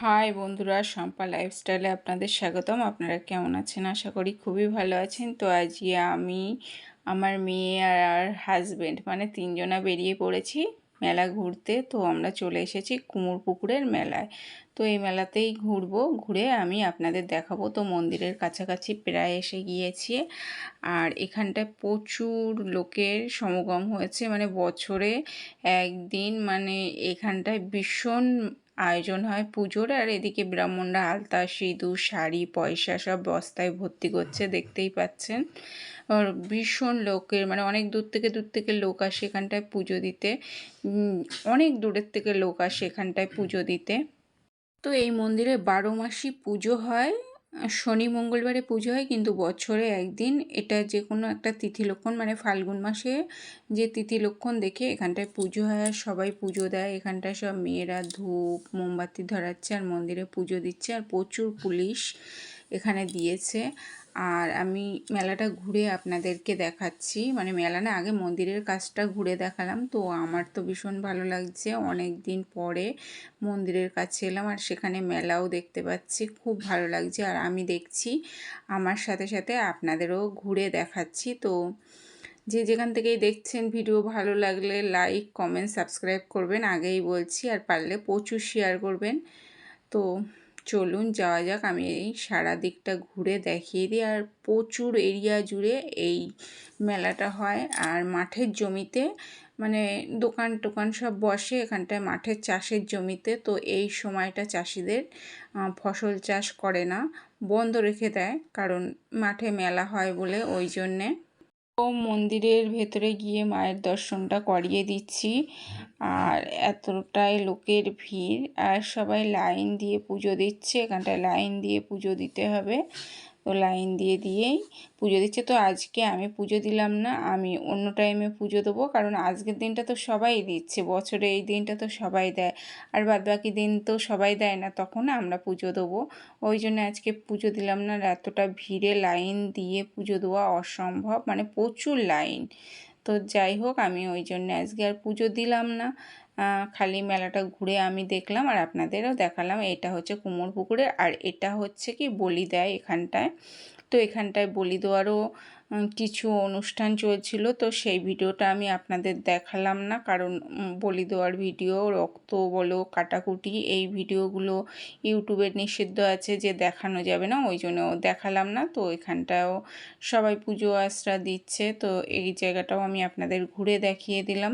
High বন্ধুরা, শম্পা লাইফস্টাইলে আপনাদের স্বাগতম। আপনারা কেমন আছেন? আশা করি খুবই ভালো আছেন। তো আজকে আমি, আমার মেয়ে আর হাজব্যান্ড মানে তিনজনা বেরিয়ে পড়েছি মেলা ঘুরতে। তো আমরা চলে এসেছি কুমোর পুকুরের মেলায়। তো এই মেলাতেই ঘুরবো, ঘুরে আমি আপনাদের দেখাবো। তো মন্দিরের কাছাকাছি প্রায় এসে গিয়েছি। আর এখানটায় প্রচুর লোকের সমাগম হয়েছে। মানে বছরে একদিন মানে এখানটায় ভীষণ আয়োজন হয় পুজোর, আর এদিকে ব্রাহ্মণরা আলতা, সিঁদুর, শাড়ি, পয়সা সব বস্তায় ভর্তি করছে, দেখতেই পাচ্ছেন। আর ভীষণ লোকের মানে অনেক দূর থেকে দূর থেকে লোক আসে এখানটায় পুজো দিতে। অনেক দূরের থেকে লোক আসে এখানটায় পুজো দিতে। তো এই মন্দিরে বারো মাসই পুজো হয়। শনি মঙ্গলবারে পুজো হয়, কিন্তু বছরে একদিন। এটা যে কোনো একটা তিথি লক্ষণ মানে ফাল্গুন মাসে যে তিথি লক্ষণ দেখে এখানটায় পুজো হয় আর সবাই পুজো দেয়। এখানটায় সব মেয়েরা ধূপ, মোমবাতি ধরাচ্ছে আর মন্দিরে পুজো দিচ্ছে আর প্রচুর পুলিশ এখানে দিয়েছে। আর আমি মেলাটা ঘুরে আপনাদেরকে দেখাচ্ছি। মানে মেলা না আগে মন্দিরের কাজটা ঘুরে দেখালাম। তো আমার তো ভীষণ ভালো লাগছে। অনেক দিন পরে মন্দিরের কাছে এলাম আর সেখানে মেলাও দেখতে পাচ্ছি। খুব ভালো লাগছে আর আমি দেখছি আমার সাথে সাথে আপনাদেরও ঘুরে দেখাচ্ছি। তো যে যেখান থেকেই দেখছেন ভিডিও ভালো লাগলে লাইক, কমেন্ট, সাবস্ক্রাইব করবেন। আগেই বলছি আর পারলে প্রচুর শেয়ার করবেন। তো চলুন যাওয়া যাক। আমি এই সারা দিকটা ঘুরে দেখিয়ে দিই। আর প্রচুর এরিয়া জুড়ে এই মেলাটা হয়। আর মাঠের জমিতে মানে দোকান টোকান সব বসে। এখানটায় মাঠের চাষের জমিতে। তো এই সময়টা চাষিদের ফসল চাষ করে না। বন্ধ রেখে দেয়। কারণ মাঠে মেলা হয় বলে। ওই জন্যে মন্দিরের ভেতরে গিয়ে মায়ের দর্শনটা করিয়ে দিচ্ছি। আর এতটাই লোকের ভিড়। আর সবাই লাইন দিয়ে পুজো দিচ্ছে। এখানটায় লাইন দিয়ে পুজো দিতে হবে। তো লাইন দিয়ে দিয়েই পুজো দিচ্ছে। তো আজকে আমি পুজো দিলাম না, আমি অন্য টাইমে পুজো দেবো, কারণ আজকের দিনটা তো সবাই দিচ্ছে, বছরে এই দিনটা তো সবাই দেয়, আর বাদ বাকি দিন তো সবাই দেয় না, তখন আমরা পুজো দেবো। ওই জন্য আজকে পুজো দিলাম না এতটা ভিড়ে লাইন দিয়ে পুজো দেওয়া অসম্ভব মানে প্রচুর লাইন। তো যাই হোক, আমি ওই জন্য আজকে আর পুজো দিলাম না খালি মেলাটা ঘুরে আমি দেখলাম আর আপনাদেরও দেখালাম। এটা হচ্ছে কুমোর পুকুরে আর এটা হচ্ছে কি বলি দেয় এখানটায়। তো এখানটায় বলি দেওয়ারও কিছু অনুষ্ঠান চলছিল। তো সেই ভিডিওটা আমি আপনাদের দেখালাম না। কারণ বলি দেওয়ার ভিডিও, রক্ত বলো, কাটাকুটি, এই ভিডিওগুলো ইউটিউবে নিষিদ্ধ আছে যে দেখানো যাবে না। ওই জন্য দেখালাম না। তো এখানটাও সবাই পুজো আশ্রা দিচ্ছে। তো এই জায়গাটাও আমি আপনাদের ঘুরে দেখিয়ে দিলাম।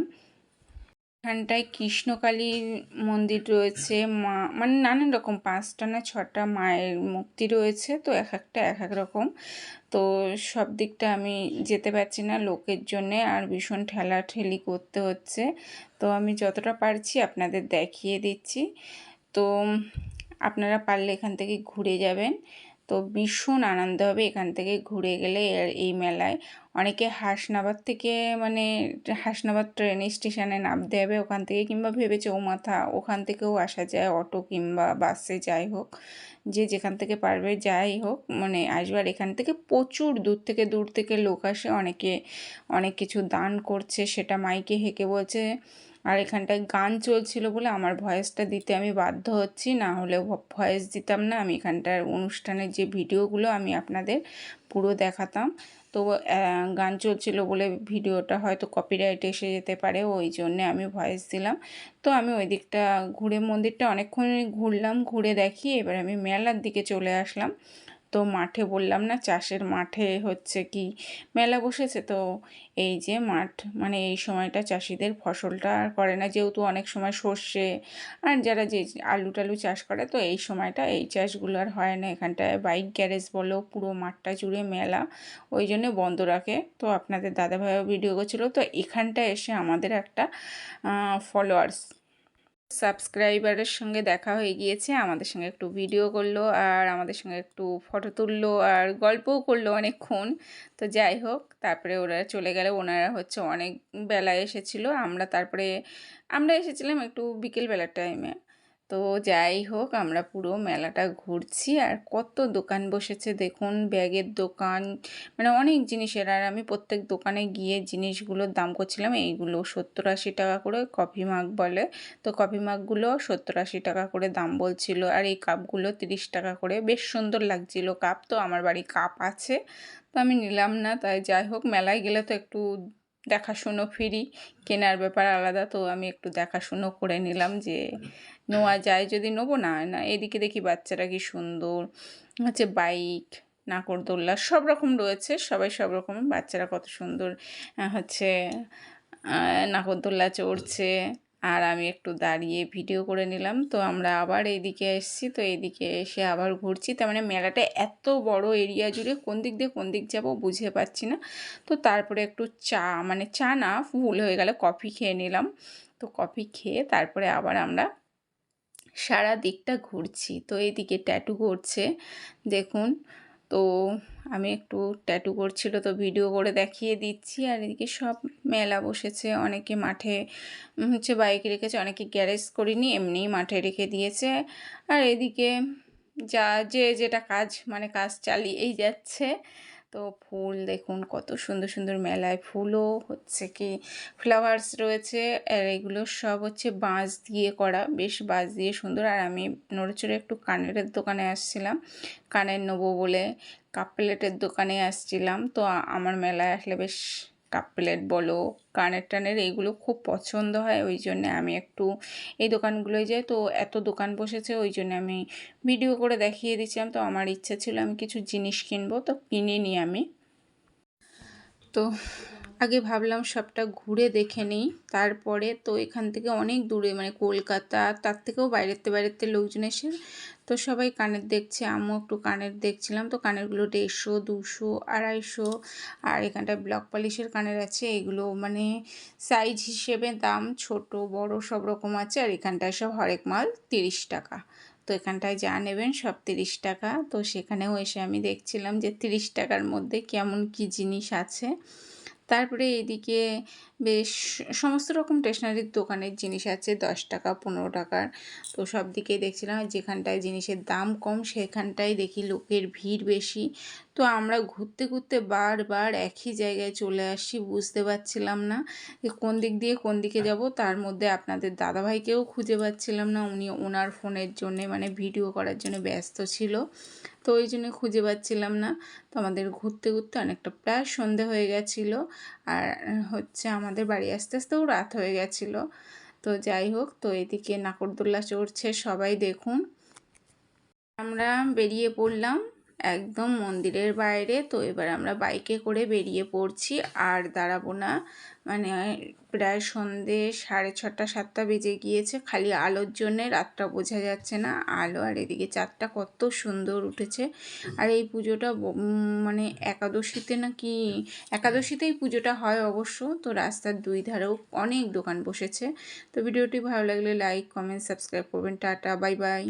এখানটায় কৃষ্ণকালীর মন্দির রয়েছে, মা মানে নানান রকম, পাঁচটা না ছটা মায়ের মূর্তি রয়েছে, তো এক একটা, এক এক রকম। তো সব দিকটা আমি যেতে পারছি না লোকের জন্যে, আর ভীষণ ঠেলাঠেলি করতে হচ্ছে। তো আমি যতটা পারছি আপনাদের দেখিয়ে দিচ্ছি। তো আপনারা পারলে এখান থেকে ঘুরে যাবেন। তো ভীষণ আনন্দ হবে এখান থেকে ঘুরে গেলে এই মেলায়। অনেকে হাসনাবাদ থেকে মানে হাসনাবাদ ট্রেন স্টেশনে নামতে হবে ওখান থেকে কিংবা ভেবে চৌমাথা ওখান থেকেও আসা যায়, অটো কিংবা বাসে যাই হোক। যে যেখান থেকে পারবে যাই হোক মানে আসবার এখান থেকে প্রচুর দূর থেকে দূর থেকে লোক আসে। অনেকে অনেক কিছু দান করছে, সেটা মাইকে হেঁকে বলছে। আর এখানটায় গান চলছিল বলে আমার ভয়েসটা দিতে আমি বাধ্য হচ্ছি, না হলে ভয়েস দিতাম না। আমি এখানটার অনুষ্ঠানের যে ভিডিওগুলো আমি আপনাদের পুরো দেখাতাম। তো গান চলছিল বলে ভিডিওটা হয়তো কপিরাইট এসে যেতে পারে, ওই জন্যে আমি ভয়েস দিলাম। তো আমি ওই দিকটা ঘুরে মন্দিরটা অনেকক্ষণ ঘুরলাম, ঘুরে দেখি। এবার আমি মেলার দিকে চলে আসলাম। তো মাঠে বললাম না, চাষের মাঠে হচ্ছে কি মেলা বসেছে। তো এই যে মাঠ মানে এই সময়টা চাষিদের ফসলটা আর করে না, যেহেতু অনেক সময় সর্ষে আর যারা যে আলু টালু চাষ করে, তো এই সময়টা এই চাষগুলো আর হয় না। এখানটায় বাইক গ্যারেজ বলো, পুরো মাঠটা জুড়ে মেলা, ওই জন্য বন্ধ রাখে। তো আপনাদের দাদাভাইও ভিডিও করছিল, তো এখানটায় এসে আমাদের একটা ফলোয়ার্স সাবস্ক্রাইবারের সঙ্গে দেখা হয়ে গিয়েছে, আমাদের সঙ্গে একটু ভিডিও করল আর আমাদের সঙ্গে একটু ফটো তুললো আর গল্পও করল অনেকক্ষণ। তো যাই হোক, তারপরে ওরা চলে গেলে, ওনারা হচ্ছে অনেক বেলায় এসেছিল, আমরা তারপরে আমরা এসেছিলাম একটু বিকেলবেলার টাইমে তো যাই হোক, আমরা পুরো মেলাটা ঘুরছি। আর কত দোকান বসেছে দেখুন, ব্যাগের দোকান মানে অনেক জিনিসের। আর আমি প্রত্যেক দোকানে গিয়ে জিনিসগুলোর দাম করছিলাম, এইগুলো সত্তর আশি টাকা করে কফি মাগ বলে। তো কফি মাগগুলো সত্তর আশি টাকা করে দাম বলছিল, আর এই কাপগুলো তিরিশ টাকা করে। বেশ সুন্দর লাগছিল কাপ, তো আমার বাড়ি কাপ আছে। তো আমি নিলাম না, তাই যাই হোক, মেলায় গেলে তো একটু দেখাশুনো ফিরি, কেনার ব্যাপার আলাদা। তো আমি একটু দেখাশুনো করে নিলাম যে নেওয়া যায় যদি নেব না না, এদিকে দেখি বাচ্চারা কি সুন্দর। হচ্ছে বাইক নাকরদোল্লা সব রকম রয়েছে, সবাই সব রকম। বাচ্চারা কত সুন্দর হচ্ছে নাকরদোল্লা চড়ছে। আর আমি একটু দাঁড়িয়ে ভিডিও করে নিলাম। তো আমরা আবার এইদিকে এসেছি। তো এইদিকে এসে আবার ঘুরছি। তার মানে মেলাটা এত বড় এরিয়া জুড়ে কোন দিক দিয়ে কোন দিক যাব বুঝে পাচ্ছি না। তো তারপরে একটু চা মানে চা না, ভুল হয়ে গেলে, কফি খেয়ে নিলাম। তো কফি খেয়ে তারপরে আবার আমরা সারা দিকটা ঘুরছি। তো এইদিকে ট্যাটু করছে, দেখুন। তো আমি একটু ট্যাটু করছিল তো ভিডিও করে দেখিয়ে দিচ্ছি। আর এদিকে সব মেলা বসেছে, অনেকে মাঠে হচ্ছে বাইক রেখেছে, অনেকে গ্যারেজ করিনি, এমনিই মাঠে রেখে দিয়েছে। আর এদিকে যা, যে যেটা কাজ মানে কাজ চালিয়েই যাচ্ছে। তো ফুল দেখুন, কত সুন্দর সুন্দর মেলায় ফুলও হচ্ছে কি ফ্লাওয়ার্স রয়েছে, আর এগুলো সব হচ্ছে বাঁশ দিয়ে করা, বেশ বাঁশ দিয়ে সুন্দর। আর আমি নড়েচড়ে একটু কানের দোকানে আসছিলাম, কানের নেব বলে কাপ প্লেটের দোকানে আসছিলাম, তো আমার মেলায় আসলে বেশ কাপ প্লেট বলো, কানের টানের এইগুলো খুব পছন্দ হয়, ওই জন্যে আমি একটু এই দোকানগুলোয় যাই। তো এত দোকান বসেছে, ওই জন্য আমি ভিডিও করে দেখিয়ে দিচ্ছিলাম তো আমার ইচ্ছা ছিল আমি কিছু জিনিস কিনবো, তো কিনে নিই আমি। তো আগে ভাবলাম সবটা ঘুরে দেখে নিই। তারপরে তো এখান থেকে অনেক দূরে মানে কলকাতা, তার থেকেও বাইরেতে বাইরেতে লোকজন এসে তো সবাই কানের দেখছে, আমিও একটু কানের দেখছিলাম। তো কানেরগুলো দেড়শো, দুশো, আড়াইশো আর এখানটায় ব্লক পলিশের কানের আছে। এগুলো মানে সাইজ হিসেবে দাম ছোট, বড় সব রকম আছে আর এখানটায় সব হরেক মাল তিরিশ টাকা। তো এখানটায় যা নেবেন সব তিরিশ টাকা। তো সেখানেও এসে আমি দেখছিলাম যে তিরিশ টাকার মধ্যে কেমন কি জিনিস আছে। তারপরে এদিকে বেশ সমস্ত রকম স্টেশনারির দোকানের জিনিস আছে, দশ টাকা, পনেরো টাকার। তো সব দিকেই দেখছিলাম যেখানটায় জিনিসের দাম কম, সেখানটায় দেখি লোকের ভিড় বেশি। তো আমরা ঘুরতে ঘুরতে বারবার একই জায়গায় চলে আসি বুঝতে পারছিলাম না যে কোন দিক দিয়ে কোন দিকে যাব। তার মধ্যে আপনাদের দাদাভাইকেও খুঁজে পাচ্ছিলাম না। উনি ওনার ফোনের জন্যে মানে ভিডিও করার জন্য ব্যস্ত ছিল। তো ওই জন্য খুঁজে পাচ্ছিলাম না। তো আমাদের ঘুরতে ঘুরতে অনেকটা প্রায় সন্ধে হয়ে গেছিল। আর হচ্ছে আমাদের বাড়ি আস্তে আস্তেও রাত হয়ে গেছিল। তো যাই হোক তো এদিকে নাকরদোল্লা চড়ছে সবাই দেখুন। আমরা বেরিয়ে পড়লাম। একদম মন্দিরের বাইরে। তো এবার আমরা বাইকে করে বেরিয়ে পড়ছি। আর দাঁড়াবো না। মানে প্রায় সন্ধে সাড়ে ছটা, সাতটা বেজে গিয়েছে। খালি আলোর জন্যে রাতটা বোঝা যাচ্ছে না। আলো আর এদিকে চারটা কত সুন্দর উঠেছে। আর এই পুজোটা মানে একাদশীতে নাকি, একাদশীতেই পুজোটা হয় অবশ্য। তো রাস্তার দুই ধারেও অনেক দোকান বসেছে। তো ভিডিওটি ভালো লাগলে লাইক, কমেন্ট, সাবস্ক্রাইব করবেন। Tata, bye bye.